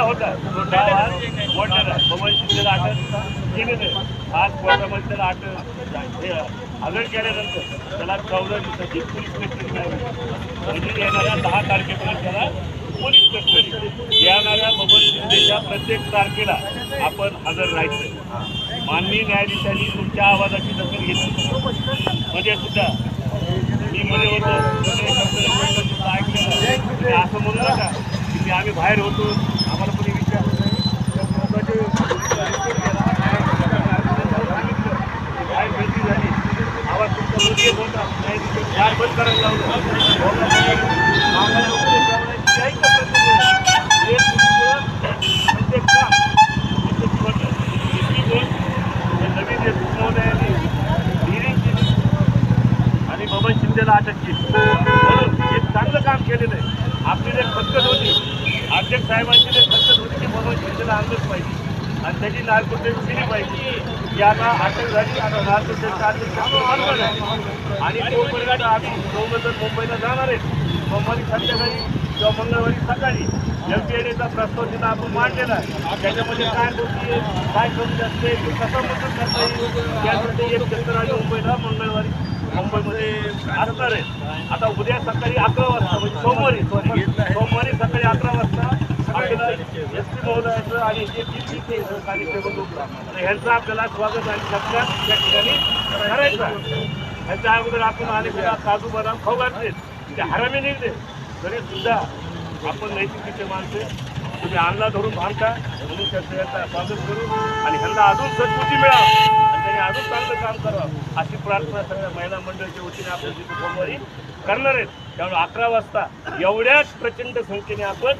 होता. तो त्या आज वळलेला आहे आठ शिंदेला आहे आज कोर्टामध्ये त्याला अटक हजर केल्यानंतर त्याला चौदा दिवसाची पोलीस कस्टडी मिळाली म्हणजे येणाऱ्या दहा तारखेपर्यंत त्याला पोलीस कस्टडी. येणाऱ्या बबन शिंदेच्या प्रत्येक तारखेला आपण हजर राहायचं. माननीय न्यायाधीशांनी तुमच्या आवाजाची दखल घेतली. म्हणजे सुद्धा मी मध्ये होतो. ऐकलं. ऐकलेलं असं म्हणू नका की आम्ही बाहेर होतो आम्हाला कोणी विचारलं नाही त्या महत्त्वाचे report केला. बाहेर भेटी झाली आवाज तुमचा मध्ये येत होता न्यायाधीशांनी दार बंद करायला लावलं बोलला नाही. आम्हाला उपदेश लावण्याची काही कसरत नाही. एक गोष्ट, प्रत्येक काम, प्रत्येक गोष्ट. दुसरी गोष्ट, हे नवीन देशमुख महोदयांनी hearing केली. आणि बबन शिंदेला अटक केली म्हणून हे चांगलं काम केलेलं आहे आपली जे खतखत होती अध्यक्ष साहेबांची जे खतखत होती की बबन शिंदेला आणलंच आणि त्याची नार्कोटेस्ट दिली पाहिजे? याला अटक झाली आता नार्कोटेस्टचा अध्यक्ष बनवलं आहे. आणि तोपर्यंत आम्ही दोघं जण मुंबईला जाणार आहेत सोमवारी संध्याकाळी किंवा मंगळवारी सकाळी एम एचा प्रस्ताव तिथं आपण मांडलेला आहे. त्याच्यामध्ये काय गोष्टी आहेत काय कमी असते ते कसं मदत करता येईल? यासाठी एक चक्कर आली मुंबईला मंगळवारी मुंबईमध्ये असणार आहे. आता उद्या सकाळी अकरा वाजता म्हणजे सोमवारी सॉरी सोमवारी सकाळी अकरा वाजता आपल्याला एस पी महोदयाचं आणि जे पी कॉन्स्टेबल तर ह्यांचं आपल्याला स्वागत आणि सत्कार त्या ठिकाणी करायचं आहे. ह्याच्या अगोदर आपण अनेक वेळा काजू बदाम खाऊ घातले ते हरामी निघले. तरी सुद्धा आपण नैतिकतेचे माणसे तुम्ही आणला धरून बांधता म्हणून त्याचं याचा स्वागत करू आणि ह्यांना अजून सद्बुद्धी मिळावं. आणि त्यांनी अजून चांगलं काम करावं अशी प्रार्थना सगळ्या महिला मंडळाच्या वतीने आपण तिथे सोमवारी करणार आहेत. त्यामुळे अकरा वाजता एवढ्याच प्रचंड संख्येने आपण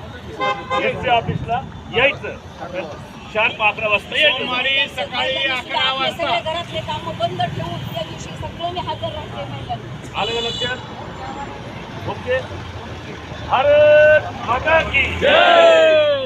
एस सी ऑफिसला यायचं. शार्प अकरा वाजता यायचं. सोमवारी सकाळी अकरा वाजता घरातले काम बंद ठेवून त्या दिवशी सगळ्यांनी हजर आलं का लक्षात? ओके. भारत माता की जय.